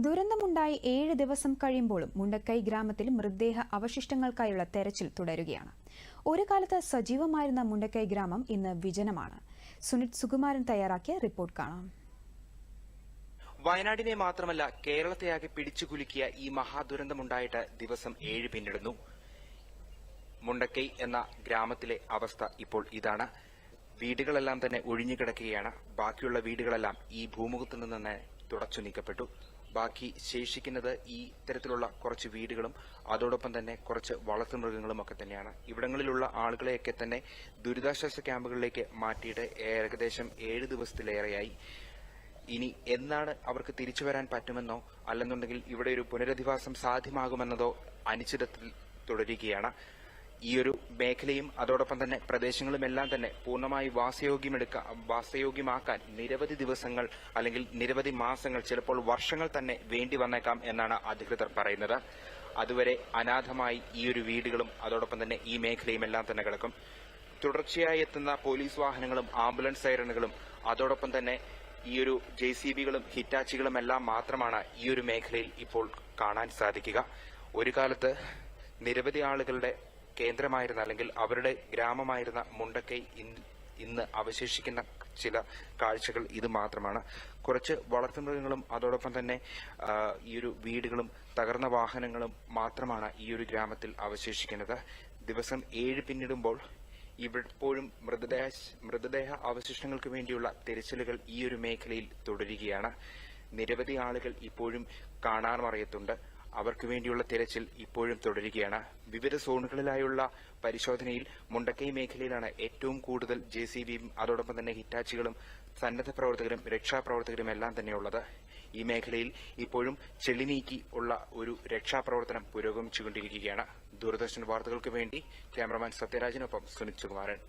ദുരന്തമുണ്ടായി ഏഴ് ദിവസം കഴിയുമ്പോഴും മുണ്ടക്കൈ ഗ്രാമത്തിൽ മൃതദേഹ അവശിഷ്ടങ്ങൾക്കായുള്ള തെരച്ചിൽ തുടരുകയാണ്. ഒരു കാലത്ത് സജീവമായിരുന്ന മുണ്ടക്കൈ ഗ്രാമം ഇന്ന് വിജനമാണ്. സുനിത് സുകുമാരൻ തയ്യാറാക്കിയ റിപ്പോർട്ട് കാണാം. വയനാടിനെ മാത്രമല്ല കേരളത്തെയാകെ പിടിച്ചുകുലുക്കിയ ഈ മഹാദുരന്തമുണ്ടായിട്ട് ദിവസം ഏഴ് പിന്നിടുന്നു. മുണ്ടക്കൈ എന്ന ഗ്രാമത്തിലെ അവസ്ഥ ഇപ്പോൾ ഇതാണ്. വീടുകളെല്ലാം തന്നെ ഒഴിഞ്ഞുകിടക്കുകയാണ്. ബാക്കിയുള്ള വീടുകളെല്ലാം ഈ ഭൂമുഖത്തു നിന്ന് തുടച്ചു നീക്കപ്പെട്ടു. ബാക്കി ശേഷിക്കുന്നത് ഈ തരത്തിലുള്ള കുറച്ച് വീടുകളും അതോടൊപ്പം തന്നെ കുറച്ച് വളർത്തുമൃഗങ്ങളും ഒക്കെ തന്നെയാണ്. ഇവിടങ്ങളിലുള്ള ആളുകളെയൊക്കെ തന്നെ ദുരിതാശ്വാസ ക്യാമ്പുകളിലേക്ക് മാറ്റിയിട്ട് ഏകദേശം ഏഴ് ദിവസത്തിലേറെയായി. ഇനി എന്നാണ് അവർക്ക് തിരിച്ചു വരാൻ പറ്റുമെന്നോ അല്ലെന്നുണ്ടെങ്കിൽ ഇവിടെ ഒരു പുനരധിവാസം സാധ്യമാകുമെന്നതോ അനിശ്ചിതത്തിൽ തുടരുകയാണ്. ഈ ഒരു മേഖലയും അതോടൊപ്പം തന്നെ പ്രദേശങ്ങളുമെല്ലാം തന്നെ പൂർണമായി വാസയോഗ്യമെടുക്ക വാസയോഗ്യമാക്കാൻ നിരവധി ദിവസങ്ങൾ അല്ലെങ്കിൽ നിരവധി മാസങ്ങൾ ചിലപ്പോൾ വർഷങ്ങൾ തന്നെ വേണ്ടി വന്നേക്കാം എന്നാണ് അധികൃതർ പറയുന്നത്. അതുവരെ അനാഥമായി ഈ ഒരു വീടുകളും അതോടൊപ്പം തന്നെ ഈ മേഖലയും എല്ലാം തന്നെ കിടക്കും. തുടർച്ചയായി എത്തുന്ന പോലീസ് വാഹനങ്ങളും ആംബുലൻസ് സൈറണുകളും അതോടൊപ്പം തന്നെ ഈ ഒരു ജെ സി ബികളും ഹിറ്റാച്ചികളും എല്ലാം മാത്രമാണ് ഈ ഒരു മേഖലയിൽ ഇപ്പോൾ കാണാൻ സാധിക്കുക. ഒരു കാലത്ത് നിരവധി ആളുകളുടെ കേന്ദ്രമായിരുന്ന അല്ലെങ്കിൽ അവരുടെ ഗ്രാമമായിരുന്ന മുണ്ടക്കൈ ഇന്ന് അവശേഷിക്കുന്ന ചില കാഴ്ചകൾ ഇത് മാത്രമാണ്. കുറച്ച് വളർത്തുമൃഗങ്ങളും അതോടൊപ്പം തന്നെ ഈ ഒരു വീടുകളും തകർന്ന വാഹനങ്ങളും മാത്രമാണ് ഈ ഒരു ഗ്രാമത്തിൽ അവശേഷിക്കുന്നത്. ദിവസം ഏഴ് പിന്നിടുമ്പോൾ ഇവിടെപ്പോഴും മൃതദേഹ മൃതദേഹ അവശിഷ്ടങ്ങൾക്ക് വേണ്ടിയുള്ള തിരച്ചിലുകൾ ഈ ഒരു മേഖലയിൽ തുടരുകയാണ്. നിരവധി ആളുകൾ ഇപ്പോഴും കാണാൻ കാണാമറിയത്തുണ്ട് അവർക്ക് വേണ്ടിയുള്ള തിരച്ചിൽ ഇപ്പോഴും തുടരുകയാണ്. വിവിധ സോണുകളിലായുള്ള പരിശോധനയിൽ മുണ്ടക്കൈ മേഖലയിലാണ് ഏറ്റവും കൂടുതൽ ജെ സി ബിയും അതോടൊപ്പം തന്നെ ഹിറ്റാച്ചികളും സന്നദ്ധ പ്രവർത്തകരും രക്ഷാപ്രവർത്തകരും എല്ലാം തന്നെയുള്ളത്. ഈ മേഖലയിൽ ഇപ്പോഴും ചെളിനീക്കി ഉള്ള ഒരു രക്ഷാപ്രവർത്തനം പുരോഗമിച്ചുകൊണ്ടിരിക്കുകയാണ്. ദൂരദർശൻ വാർത്തകൾക്ക് വേണ്ടി ക്യാമറമാൻ സത്യരാജിനൊപ്പം സുനിത് സുകുമാരൻ.